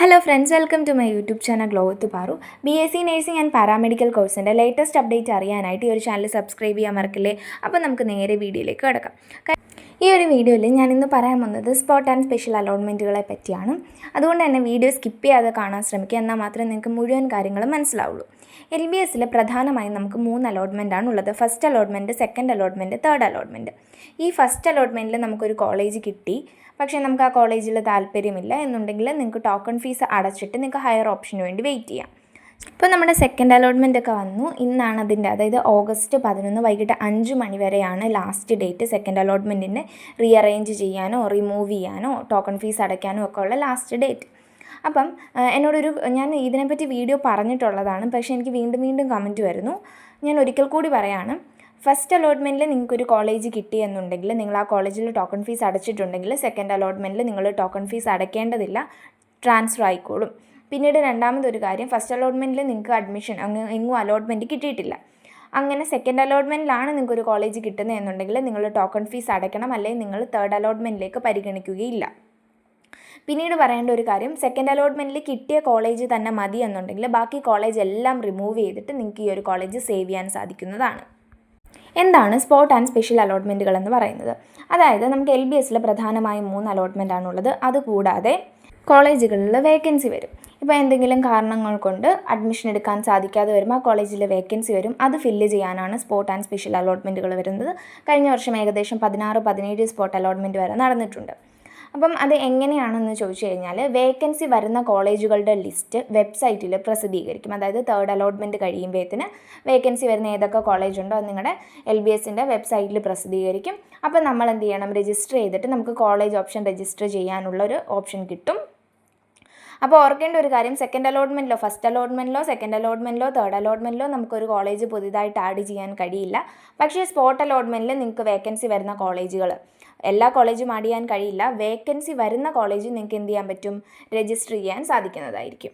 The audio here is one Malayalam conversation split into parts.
Hello friends welcome to my YouTube channel glow with Paru B S C nursing and paramedical കോഴ്സിന്റെ ലേറ്റസ്റ്റ് അപ്ഡേറ്റ് അറിയാനായിട്ട് ഈ ഒരു ചാനൽ സബ്സ്ക്രൈബ് ചെയ്യാൻ മറക്കില്ലേ? അപ്പോൾ നമുക്ക് നേരെ വീഡിയോയിലേക്ക് കിടക്കാം. ഈ ഒരു വീഡിയോയിൽ ഞാൻ ഇന്ന് പറയാൻ വന്നത് സ്പോട്ട് ആൻഡ് സ്പെഷ്യൽ അലോട്ട്മെന്റുകളെ പറ്റിയാണ്. അതുകൊണ്ട് തന്നെ വീഡിയോ സ്കിപ്പ് ചെയ്യാതെ കാണാൻ ശ്രമിക്കുക എന്നാൽ മാത്രമേ നിങ്ങൾക്ക് മുഴുവൻ കാര്യങ്ങളും മനസ്സിലാവുള്ളൂ. എൽ ബി എസിൽ പ്രധാനമായും നമുക്ക് മൂന്ന് allotment ആണ് ഉള്ളത് first allotment second allotment third allotment ഈ ഫസ്റ്റ് അലോട്ട്മെന്റിൽ നമുക്കൊരു കോളേജ് കിട്ടി. പക്ഷേ നമുക്ക് ആ കോളേജിൽ താല്പര്യമില്ല എന്നുണ്ടെങ്കിൽ നിങ്ങൾക്ക് ടോക്കൺ ഫീസ് അടച്ചിട്ട് നിങ്ങൾക്ക് ഹയർ ഓപ്ഷന് വേണ്ടി വെയിറ്റ് ചെയ്യാം. ഇപ്പോൾ നമ്മുടെ സെക്കൻഡ് അലോട്ട്മെന്റ് ഒക്കെ വന്നു. ഇന്നാണ് അതിന്റെ അതായത് ഓഗസ്റ്റ് പതിനൊന്ന് വൈകിട്ട് അഞ്ച് മണി വരെയാണ് ലാസ്റ്റ് ഡേറ്റ് സെക്കൻഡ് അലോട്ട്മെന്റിന്റെ റീഅറേഞ്ച് ചെയ്യാനോ റിമൂവ് ചെയ്യാനോ ടോക്കൺ ഫീസ് അടയ്ക്കാനോ ഒക്കെ ഉള്ള ലാസ്റ്റ് ഡേറ്റ് അപ്പം എന്നോടൊരു ഞാൻ ഇതിനെപ്പറ്റി വീഡിയോ പറഞ്ഞിട്ടുള്ളതാണ്. പക്ഷേ എനിക്ക് വീണ്ടും വീണ്ടും കമന്റ് വരുന്നു. ഞാൻ ഒരിക്കൽ കൂടി പറയാണ്. ഫസ്റ്റ് അലോട്ട്മെന്റിൽ നിങ്ങൾക്കൊരു കോളേജ് കിട്ടി എന്നുണ്ടെങ്കിൽ നിങ്ങൾ ആ കോളേജിൽ ടോക്കൺ ഫീസ് അടച്ചിട്ടുണ്ടെങ്കിൽ സെക്കൻഡ് അലോട്ട്മെന്റിൽ നിങ്ങൾ ടോക്കൺ ഫീസ് അടയ്ക്കേണ്ടതില്ല ട്രാൻസ്ഫർ ആയിക്കോളും. പിന്നീട് രണ്ടാമതൊരു കാര്യം ഫസ്റ്റ് അലോട്ട്മെന്റിൽ നിങ്ങൾക്ക് അഡ്മിഷൻ അങ്ങ് എങ്ങും അലോട്ട്മെന്റ് കിട്ടിയിട്ടില്ല. അങ്ങനെ സെക്കൻഡ് അലോട്ട്മെന്റിലാണ് നിങ്ങൾക്ക് ഒരു കോളേജ് കിട്ടുന്നത് എന്നുണ്ടെങ്കിൽ നിങ്ങൾ ടോക്കൺ ഫീസ് അടയ്ക്കണം അല്ലെങ്കിൽ നിങ്ങൾ തേർഡ് അലോട്ട്മെന്റിലേക്ക് പരിഗണിക്കുകയില്ല. പിന്നീട് പറയേണ്ട ഒരു കാര്യം സെക്കൻഡ് അലോട്ട്മെന്റിൽ കിട്ടിയ കോളേജ് തന്നെ മതി എന്നുണ്ടെങ്കിൽ ബാക്കി കോളേജ് എല്ലാം റിമൂവ് ചെയ്തിട്ട് നിങ്ങൾക്ക് ഈ ഒരു കോളേജ് സേവ് ചെയ്യാൻ സാധിക്കുന്നതാണ്. എന്താണ് സ്പോട്ട് ആൻഡ് സ്പെഷ്യൽ അലോട്ട്മെന്റുകൾ എന്ന് പറയുന്നത്? അതായത് നമുക്ക് എൽ ബി എസിൽ പ്രധാനമായും മൂന്ന് അലോട്ട്മെന്റ് ആണുള്ളത്. അതുകൂടാതെ കോളേജുകളിൽ വേക്കൻസി വരും. ഇപ്പോൾ എന്തെങ്കിലും കാരണങ്ങൾ കൊണ്ട് അഡ്മിഷൻ എടുക്കാൻ സാധിക്കാതെ വരുമ്പോൾ ആ കോളേജിൽ വേക്കൻസി വരും. അത് ഫില്ല് ചെയ്യാനാണ് സ്പോട്ട് ആൻഡ് സ്പെഷ്യൽ അലോട്ട്മെന്റുകൾ വരുന്നത്. കഴിഞ്ഞ വർഷം ഏകദേശം പതിനാറ് പതിനേഴ് സ്പോട്ട് അലോട്ട്മെന്റ് വരെ നടന്നിട്ടുണ്ട്. അപ്പം അത് എങ്ങനെയാണെന്ന് ചോദിച്ചു കഴിഞ്ഞാൽ വേക്കൻസി വരുന്ന കോളേജുകളുടെ ലിസ്റ്റ് വെബ്സൈറ്റിൽ പ്രസിദ്ധീകരിക്കും. അതായത് തേർഡ് അലോട്ട്മെന്റ് കഴിയുമ്പോഴത്തേന് വേക്കൻസി വരുന്ന ഏതൊക്കെ കോളേജ് ഉണ്ടോ അത് നിങ്ങളുടെ എൽ ബി എസിന്റെ വെബ്സൈറ്റിൽ പ്രസിദ്ധീകരിക്കും. അപ്പം നമ്മൾ എന്ത് ചെയ്യണം? രജിസ്റ്റർ ചെയ്തിട്ട് നമുക്ക് കോളേജ് ഓപ്ഷൻ രജിസ്റ്റർ ചെയ്യാനുള്ള ഒരു ഓപ്ഷൻ കിട്ടും. അപ്പോൾ ഓർക്കേണ്ട ഒരു കാര്യം സെക്കൻഡ് അലോട്ട്മെന്റിലോ ഫസ്റ്റ് അലോട്ട്മെന്റിലോ സെക്കൻഡ് അലോട്ട്മെന്റിലോ തേർഡ് അലോട്ട്മെന്റിലോ നമുക്കൊരു കോളേജ് പുതിയതായിട്ട് ആഡ് ചെയ്യാൻ കഴിയില്ല. പക്ഷേ സ്പോട്ട് അലോട്ട്മെന്റിൽ നിങ്ങൾക്ക് വേക്കൻസി വരുന്ന കോളേജുകൾ എല്ലാ കോളേജും ആഡ് ചെയ്യാൻ കഴിയില്ല. വേക്കൻസി വരുന്ന കോളേജ് നിങ്ങൾക്ക് എന്ത് ചെയ്യാൻ പറ്റും? രജിസ്റ്റർ ചെയ്യാൻ സാധിക്കുന്നതായിരിക്കും.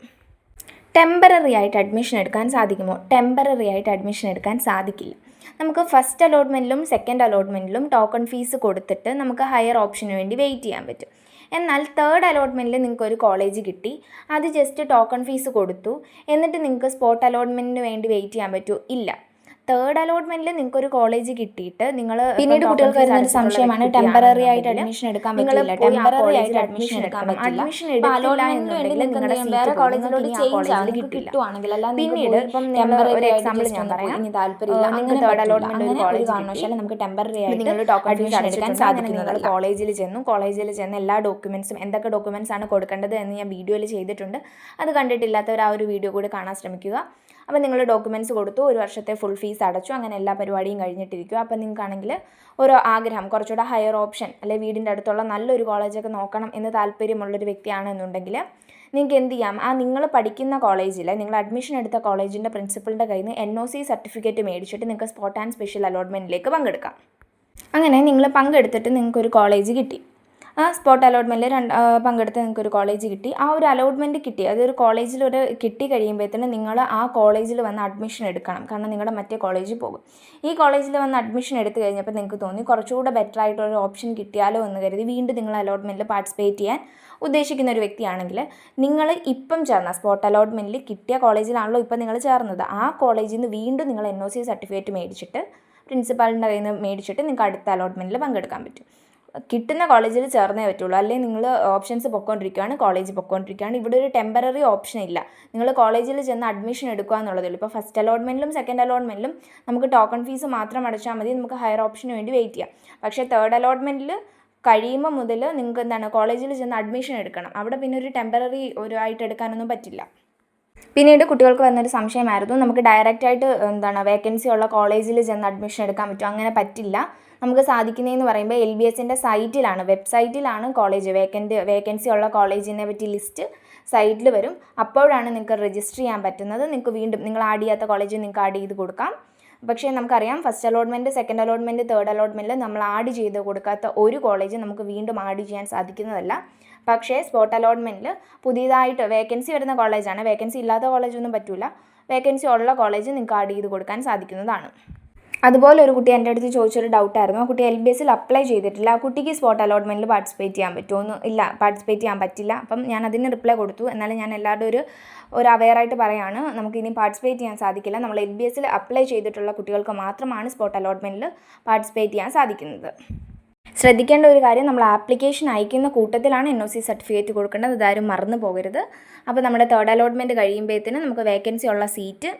ടെമ്പററി ആയിട്ട് അഡ്മിഷൻ എടുക്കാൻ സാധിക്കുമോ? ടെമ്പററി ആയിട്ട് അഡ്മിഷൻ എടുക്കാൻ സാധിക്കില്ല. നമുക്ക് ഫസ്റ്റ് അലോട്ട്മെന്റിലും സെക്കൻഡ് അലോട്ട്മെന്റിലും ടോക്കൺ ഫീസ് കൊടുത്തിട്ട് നമുക്ക് ഹയർ ഓപ്ഷന് വേണ്ടി വെയിറ്റ് ചെയ്യാൻ പറ്റും. എന്നാൽ തേർഡ് അലോട്ട്മെന്റിൽ നിങ്ങൾക്ക് ഒരു കോളേജ് കിട്ടി. അത് ജസ്റ്റ് ടോക്കൺ ഫീസ് കൊടുത്തു. എന്നിട്ട് നിങ്ങൾക്ക് സ്പോട്ട് അലോട്ട്മെന്റിന് വേണ്ടി വെയിറ്റ് ചെയ്യാൻ പറ്റുമോ ഇല്ല. തേർഡ് അലോട്ട്മെന്റിൽ നിങ്ങൾക്ക് ഒരു കോളേജ് കിട്ടിയിട്ട് നിങ്ങൾ പിന്നീട് കുട്ടികൾക്ക് വരുന്ന ഒരു സംശയമാണ് ടെമ്പററി ആയിട്ട് അഡ്മിഷൻ എടുക്കാൻ പറ്റില്ല. ടെമ്പററി ആയിട്ട് അഡ്മിഷൻ എടുക്കാൻ പറ്റില്ല. അഡ്മിഷൻ എടുത്തില്ല വേറെ കോളേജിലോട്ട് ചേഞ്ച് കിട്ടില്ല. പിന്നീട് ഇപ്പം ഒരു എക്സാമ്പിൾ ഞാൻ പറയാം. ഇനി താല്പര്യമില്ല. അങ്ങനെ തേർഡ് അലോട്ട്മെന്റ് ഒരു കോളേജ് കാരണവശാലും നമുക്ക് ടെമ്പററി ആയിട്ട് നിങ്ങൾ അഡ്മിഷൻ എടുക്കാൻ സാധിക്കുന്നത് കോളേജിൽ ചെന്നു കോളേജിൽ ചെന്ന് എല്ലാ ഡോക്യുമെന്റ്സും എന്തൊക്കെ ഡോക്യുമെന്റ്സ് ആണ് കൊടുക്കേണ്ടത് എന്ന് ഞാൻ വീഡിയോയിൽ ചെയ്തിട്ടുണ്ട്. അത് കണ്ടിട്ടില്ലാത്തവർ ആ ഒരു വീഡിയോ കൂടി കാണാൻ ശ്രമിക്കുക. അപ്പോൾ നിങ്ങൾ ഡോക്യുമെന്റ്സ് കൊടുത്തു ഒരു വർഷത്തെ ഫുൾ ഫീസ് അടച്ചു അങ്ങനെ എല്ലാ പരിപാടിയും കഴിഞ്ഞിട്ടിരിക്കും അപ്പോൾ നിങ്ങൾക്കാണെങ്കിൽ ഒരു ആഗ്രഹം കുറച്ചുകൂടെ ഹയർ ഓപ്ഷൻ അല്ലെ വീടിന്റെ അടുത്തുള്ള നല്ലൊരു കോളേജൊക്കെ നോക്കണം എന്ന് താല്പര്യമുള്ളൊരു വ്യക്തിയാണെന്നുണ്ടെങ്കിൽ നിങ്ങൾക്ക് എന്ത് ചെയ്യാം? ആ നിങ്ങൾ പഠിക്കുന്ന കോളേജിൽ നിങ്ങൾ അഡ്മിഷൻ എടുത്ത കോളേജിന്റെ പ്രിൻസിപ്പളിന്റെ കയ്യിൽ നിന്ന് എൻ ഒ സി സർട്ടിഫിക്കറ്റ് മേടിച്ചിട്ട് നിങ്ങൾക്ക് സ്പോട്ട് ആൻഡ് സ്പെഷ്യൽ അലോട്ട്മെന്റിലേക്ക് പങ്കെടുക്കാം. അങ്ങനെ നിങ്ങൾ പങ്കെടുത്തിട്ട് നിങ്ങൾക്കൊരു കോളേജ് കിട്ടി. സ്പോട്ട് അലോട്ട്മെന്റിൽ രണ്ട് ആ, പങ്കെടുത്ത് നിങ്ങൾക്ക് ഒരു കോളേജ് കിട്ടി. ആ ഒരു അലോട്ട്മെന്റ് കിട്ടി. അതൊരു കോളേജിൽ ഒരു കിട്ടി കഴിയുമ്പോഴത്തേന് നിങ്ങൾ ആ കോളേജിൽ വന്ന് അഡ്മിഷൻ എടുക്കണം. കാരണം നിങ്ങളുടെ മറ്റേ കോളേജിൽ പോകും. ഈ കോളേജിൽ വന്ന് അഡ്മിഷൻ എടുത്തു കഴിഞ്ഞപ്പോൾ നിങ്ങൾക്ക് തോന്നി കുറച്ചുകൂടെ ബെറ്റർ ആയിട്ടൊരു ഓപ്ഷൻ കിട്ടിയാലോ എന്ന് കരുതി വീണ്ടും നിങ്ങൾ അലോട്ട്മെന്റിൽ പാർട്ടിസിപ്പേറ്റ് ചെയ്യാൻ ഉദ്ദേശിക്കുന്ന ഒരു വ്യക്തിയാണെങ്കിൽ നിങ്ങൾ ഇപ്പം ചേർന്ന സ്പോട്ട് അലോട്ട്മെന്റിൽ കിട്ടിയ കോളേജിലാണല്ലോ ഇപ്പം നിങ്ങൾ ചേർന്നത്. ആ കോളേജിൽ നിന്ന് വീണ്ടും നിങ്ങൾ എൻ ഒ സി സർട്ടിഫിക്കറ്റ് മേടിച്ചിട്ട് പ്രിൻസിപ്പാളിന്റെ കയ്യിൽ നിന്ന് മേടിച്ചിട്ട് നിങ്ങൾക്ക് അടുത്ത അലോട്ട്മെന്റിൽ പങ്കെടുക്കാൻ പറ്റും. കിട്ടുന്ന കോളേജിൽ ചേർന്നേ പറ്റുള്ളൂ. അല്ലെങ്കിൽ നിങ്ങൾ ഓപ്ഷൻസ് പൊക്കോണ്ടിരിക്കുകയാണ് കോളേജ് പൊക്കോണ്ടിരിക്കുകയാണ് ഇവിടെ ഒരു ടെമ്പററി ഓപ്ഷൻ ഇല്ല. നിങ്ങൾ കോളേജിൽ ചെന്ന് അഡ്മിഷൻ എടുക്കുക എന്നുള്ളതേ ഉള്ളൂ ഇപ്പോൾ ഫസ്റ്റ് അലോട്ട്മെന്റിലും സെക്കൻഡ് അലോട്ട്മെന്റിലും നമുക്ക് ടോക്കൺ ഫീസ് മാത്രം അടച്ചാൽ മതി. നമുക്ക് ഹയർ ഓപ്ഷന് വേണ്ടി വെയിറ്റ് ചെയ്യാം. പക്ഷേ തേർഡ് അലോട്ട്മെന്റിൽ കഴിയുമ്പോൾ മുതൽ നിങ്ങൾക്ക് എന്താണ് കോളേജിൽ ചെന്ന് അഡ്മിഷൻ എടുക്കണം. അവിടെ പിന്നെ ഒരു ടെമ്പററി ഒരു ആയിട്ട് എടുക്കാനൊന്നും പറ്റില്ല. പിന്നീട് കുട്ടികൾക്ക് വന്നൊരു സംശയമായിരുന്നു. നമുക്ക് ഡയറക്റ്റായിട്ട് എന്താണ് വേക്കൻസി ഉള്ള കോളേജിൽ ചെന്ന് അഡ്മിഷൻ എടുക്കാൻ പറ്റും അങ്ങനെ പറ്റില്ല. നമുക്ക് സാധിക്കുന്നതെന്ന് പറയുമ്പോൾ എൽ ബി എസിന്റെ സൈറ്റിലാണ് വെബ്സൈറ്റിലാണ് കോളേജ് വേക്കന്റ് വേക്കൻസി ഉള്ള കോളേജിനെ പറ്റി ലിസ്റ്റ് സൈറ്റിൽ വരും. അപ്പോഴാണ് നിങ്ങൾക്ക് രജിസ്റ്റർ ചെയ്യാൻ പറ്റുന്നത്. നിങ്ങൾക്ക് വീണ്ടും നിങ്ങൾ ആഡ് ചെയ്യാത്ത കോളേജ് നിങ്ങൾക്ക് ആഡ് ചെയ്ത് കൊടുക്കാം. പക്ഷേ നമുക്കറിയാം first allotment second allotment third അലോട്ട്മെന്റിൽ നമ്മൾ ആഡ് ചെയ്ത് കൊടുക്കാത്ത ഒരു കോളേജ് നമുക്ക് വീണ്ടും ആഡ് ചെയ്യാൻ സാധിക്കുന്നതല്ല. പക്ഷേ സ്പോട്ട് അലോട്ട്മെന്റിൽ പുതിയതായിട്ട് വേക്കൻസി വരുന്ന കോളേജാണ് വേക്കൻസി ഇല്ലാത്ത കോളേജൊന്നും പറ്റില്ല വേക്കൻസി ഉള്ള കോളേജ് നിങ്ങൾക്ക് ആഡ് ചെയ്ത് കൊടുക്കാൻ സാധിക്കുന്നതാണ്. അതുപോലെ ഒരു കുട്ടി എന്റെ അടുത്ത് ചോദിച്ചൊരു ഡൗട്ടായിരുന്നു ആ കുട്ടി എൽ ബി എസിൽ അപ്ലൈ ചെയ്തിട്ടില്ല. ആ കുട്ടിക്ക് സ്പോട്ട് അലോട്ട്മെന്റിൽ പാർട്ടിസിപ്പേറ്റ് ചെയ്യാൻ പറ്റുമോ എന്ന് ഇല്ല. പാർട്ടിസിപ്പേറ്റ് ചെയ്യാൻ പറ്റില്ല. അപ്പം ഞാൻ അതിന് റിപ്ലൈ കൊടുത്തു. എന്നാലും ഞാൻ എല്ലാവരുടെ ഒരു ഒരു അവെയറായിട്ട് പറയാണ്. നമുക്ക് ഇനി പാർട്ടിസിപ്പേറ്റ് ചെയ്യാൻ സാധിക്കില്ല. നമ്മൾ എൽ ബി എസിൽ അപ്ലൈ ചെയ്തിട്ടുള്ള കുട്ടികൾക്ക് മാത്രമാണ് സ്പോട്ട് അലോട്ട്മെന്റിൽ പാർട്ടിസിപ്പേറ്റ് ചെയ്യാൻ സാധിക്കുന്നത്. ശ്രദ്ധിക്കേണ്ട ഒരു കാര്യം നമ്മൾ ആപ്ലിക്കേഷൻ അയക്കുന്ന കൂട്ടത്തിലാണ് എൻ ഒ സി സർട്ടിഫിക്കറ്റ് കൊടുക്കേണ്ടത്. അതാരും മറന്നു പോകരുത്. അപ്പോൾ നമ്മുടെ തേർഡ് അലോട്ട്മെന്റ് കഴിയുമ്പോഴത്തേനും നമുക്ക് വേക്കൻസി ഉള്ള സീറ്റ്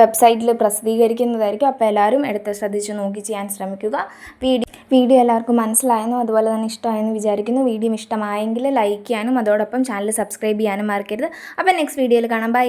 വെബ്സൈറ്റിൽ പ്രസിദ്ധീകരിക്കുന്നതായിരിക്കും. അപ്പോൾ എല്ലാവരും എടുത്ത് ശ്രദ്ധിച്ച് നോക്കി ചെയ്യാൻ ശ്രമിക്കുക. വീഡിയോ വീഡിയോ എല്ലാവർക്കും മനസ്സിലായെന്നും അതുപോലെ തന്നെ ഇഷ്ടമായെന്ന് വിചാരിക്കുന്നു. വീഡിയോ ഇഷ്ടമായെങ്കിൽ ലൈക്ക് ചെയ്യാനും അതോടൊപ്പം ചാനൽ സബ്സ്ക്രൈബ് ചെയ്യാനും മറക്കരുത്. അപ്പോൾ നെക്സ്റ്റ് വീഡിയോയിൽ കാണാം. ബൈ.